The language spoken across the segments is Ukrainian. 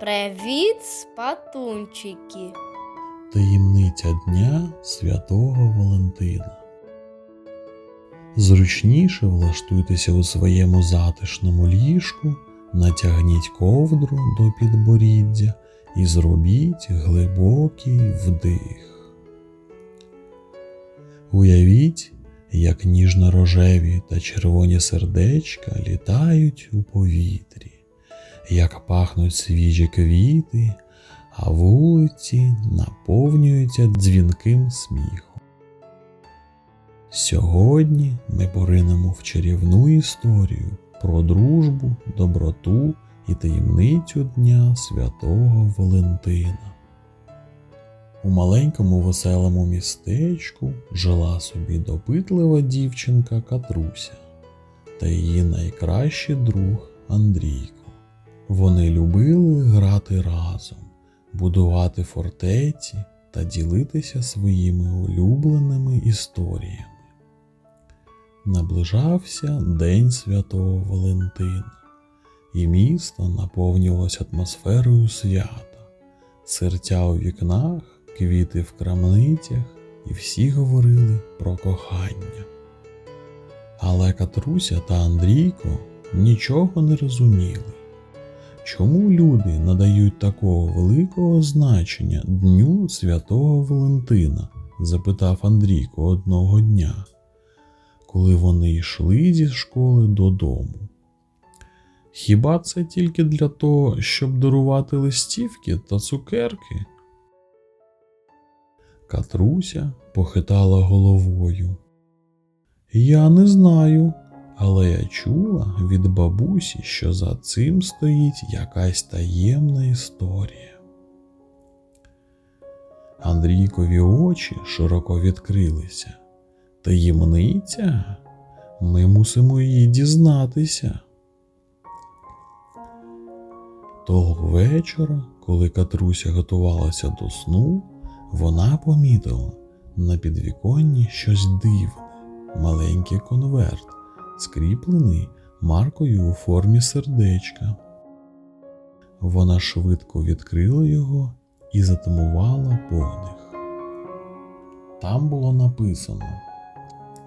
Привіт, спатунчики. Таємниця Дня Святого Валентина. Зручніше влаштуйтеся у своєму затишному ліжку, натягніть ковдру до підборіддя і зробіть глибокий вдих. Уявіть, як ніжно-рожеві та червоні сердечка літають у повітрі, як пахнуть свіжі квіти, а вулиці наповнюються дзвінким сміхом. Сьогодні ми поринемо в чарівну історію про дружбу, доброту і таємницю Дня Святого Валентина. У маленькому веселому містечку жила собі допитлива дівчинка Катруся та її найкращий друг Андрійко. Вони любили грати разом, будувати фортеці та ділитися своїми улюбленими історіями. Наближався День Святого Валентина, і місто наповнювалося атмосферою свята, серця у вікнах, квіти в крамницях, і всі говорили про кохання. Але Катруся та Андрійко нічого не розуміли. Чому люди надають такого великого значення Дню Святого Валентина? запитав Андрійко одного дня, коли вони йшли зі школи додому. Хіба це тільки для того, щоб дарувати листівки та цукерки? Катруся похитала головою. Я не знаю, але я чула від бабусі, що за цим стоїть якась таємна історія. Андрійкові очі широко відкрилися. Таємниця? Ми мусимо її дізнатися. Того вечора, коли Катруся готувалася до сну, вона помітила на підвіконні щось дивне, маленький конверт скріплений маркою у формі сердечка. Вона швидко відкрила його і затамувала подих. Там було написано: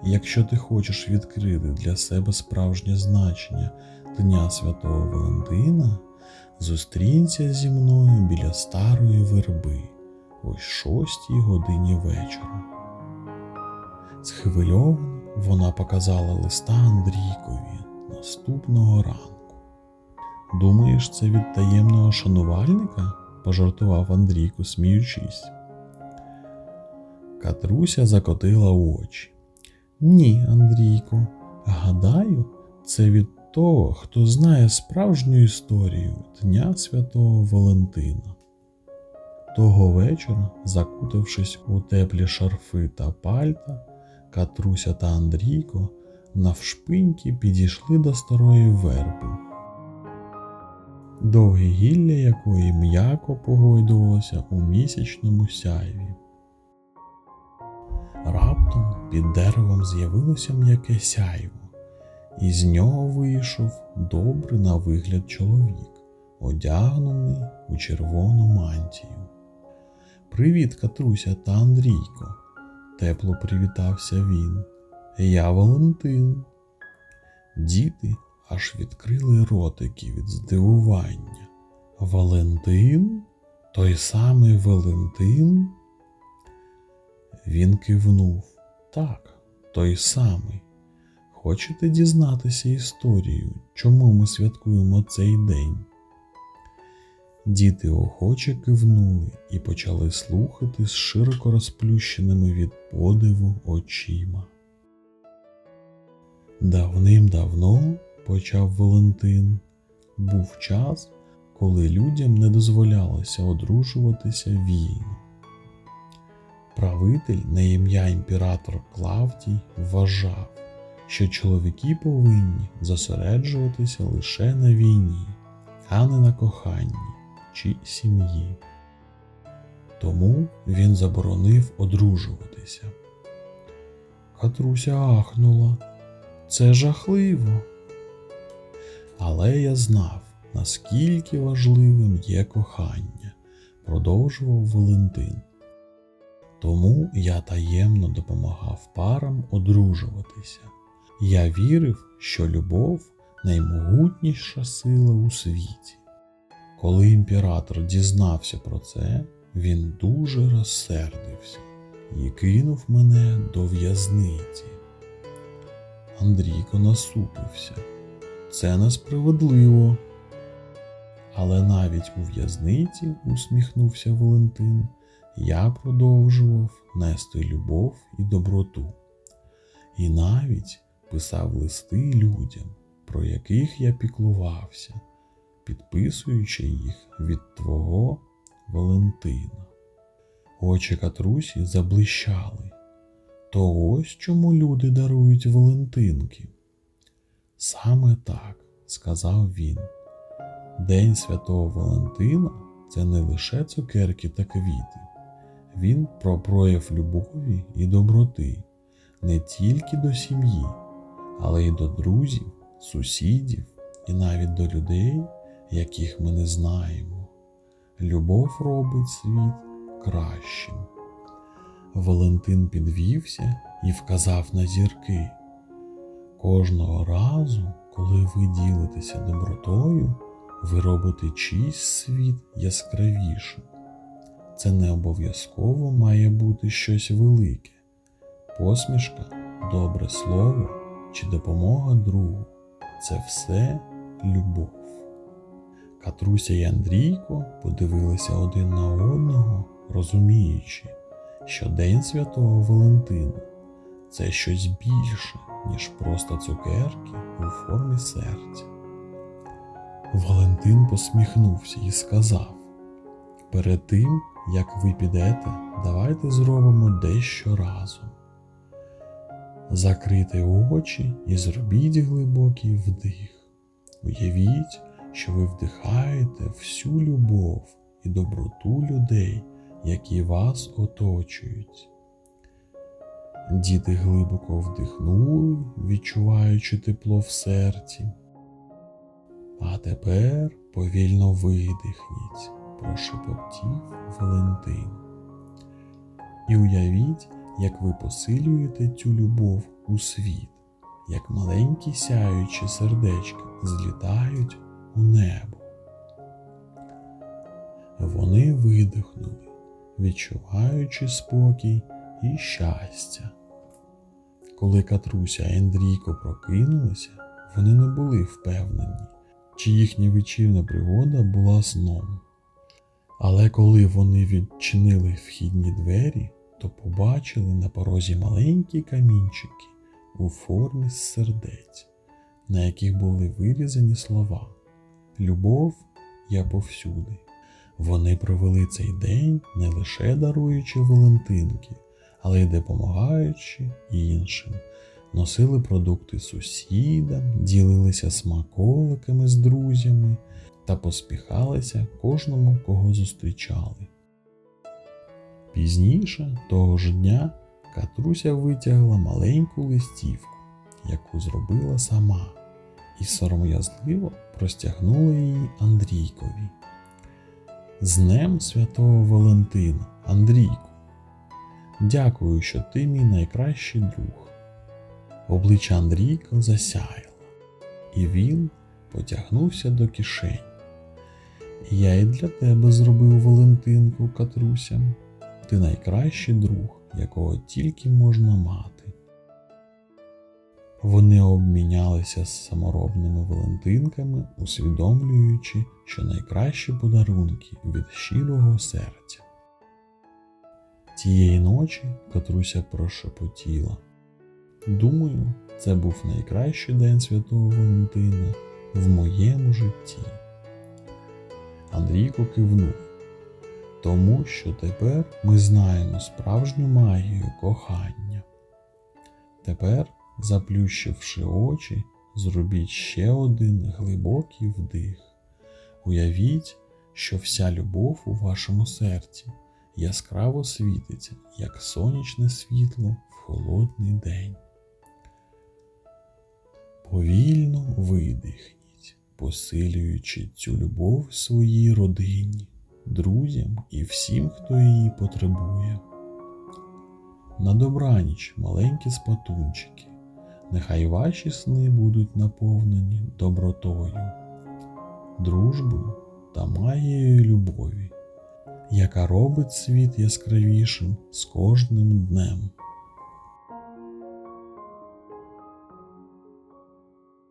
Якщо ти хочеш відкрити для себе справжнє значення Дня Святого Валентина, зустрінься зі мною біля старої верби о шостій годині вечора. Схвильована вона показала листа Андрійкові наступного ранку. Думаєш, це від таємного шанувальника? пожартував Андрійко, сміючись. Катруся закотила очі. Ні, Андрійко, гадаю, це від того, хто знає справжню історію Дня Святого Валентина. Того вечора, закутавшись у теплі шарфи та пальта, Катруся та Андрійко навшпиньки підійшли до старої верби, довге гілля якої м'яко погойдувалося у місячному сяйві. Раптом під деревом з'явилося м'яке сяйво, і з нього вийшов добрий на вигляд чоловік, одягнений у червону мантію. Привіт, Катруся та Андрійко! Тепло привітався він. Я Валентин. Діти аж відкрили ротики від здивування. Валентин? Той самий Валентин? Він кивнув. Так, той самий. Хочете дізнатися історію, чому ми святкуємо цей день? Діти охоче кивнули і почали слухати з широко розплющеними від подиву очима. Давним-давно, почав Валентин, був час, коли людям не дозволялося одружуватися вільно. Правитель на ім'я імператор Клавдій вважав, що чоловіки повинні зосереджуватися лише на війні, а не на коханні чи сім'ї. Тому він заборонив одружуватися. Катруся ахнула. Це жахливо. Але я знав, наскільки важливим є кохання, продовжував Валентин. Тому я таємно допомагав парам одружуватися. Я вірив, що любов наймогутніша сила у світі. Коли імператор дізнався про це, він дуже розсердився і кинув мене до в'язниці. Андрійко насупився. Це несправедливо. Але навіть у в'язниці, усміхнувся Валентин, я продовжував нести любов і доброту. І навіть писав листи людям, про яких я піклувався, підписуючи їх від твого Валентина. Очі Катрусі заблищали. То ось чому люди дарують Валентинки. Саме так, сказав він. День святого Валентина це не лише цукерки та квіти. Він про прояв любові і доброти не тільки до сім'ї, але й до друзів, сусідів і навіть до людей, яких ми не знаємо. Любов робить світ кращим. Валентин підвівся і вказав на зірки. Кожного разу, коли ви ділитеся добротою, ви робите чийсь світ яскравішим. Це не обов'язково має бути щось велике. Посмішка, добре слово чи допомога другу це все любов. Катруся і Андрійко подивилися один на одного, розуміючи, що День Святого Валентина це щось більше, ніж просто цукерки у формі серця. Валентин посміхнувся і сказав: Перед тим, як ви підете, давайте зробимо дещо разом. Закрийте очі і зробіть глибокий вдих. Уявіть, що ви вдихаєте всю любов і доброту людей, які вас оточують. Діти глибоко вдихнули, відчуваючи тепло в серці. А тепер повільно видихніть, прошепотів Валентин. І уявіть, як ви посилюєте цю любов у світ, як маленькі сяючі сердечка злітають у небо. Вони видихнули, відчуваючи спокій і щастя. Коли Катруся і Андрійко прокинулися, вони не були впевнені, чи їхня вечірня пригода була сном. Але коли вони відчинили вхідні двері, то побачили на порозі маленькі камінчики у формі сердець, на яких були вирізані слова Любов я повсюди. Вони провели цей день не лише даруючи Валентинки, але й допомагаючи іншим, носили продукти сусідам, ділилися смаколиками з друзями та поспіхалися кожному, кого зустрічали. Пізніше того ж дня Катруся витягла маленьку листівку, яку зробила сама, і сором'язливо простягнула її Андрійкові. З Днем Святого Валентина, Андрійку. Дякую, що ти мій найкращий друг. Обличчя Андрійка засяяло, і він потягнувся до кишень. Я і для тебе зробив Валентинку, Катруся. Ти найкращий друг, якого тільки можна мати. Вони обмінялися з саморобними Валентинками, усвідомлюючи, що найкращі подарунки від щирого серця. Тієї ночі Катруся прошепотіла. Думаю, це був найкращий день святого Валентина в моєму житті. Андрійко кивнув, тому що тепер ми знаємо справжню магію кохання. Тепер, заплющивши очі, зробіть ще один глибокий вдих. Уявіть, що вся любов у вашому серці яскраво світиться, як сонячне світло в холодний день. Повільно видихніть, посилюючи цю любов своїй родині, друзям і всім, хто її потребує. На добраніч, маленькі спатунчики, нехай ваші сни будуть наповнені добротою, дружбою та магією любові, яка робить світ яскравішим з кожним днем.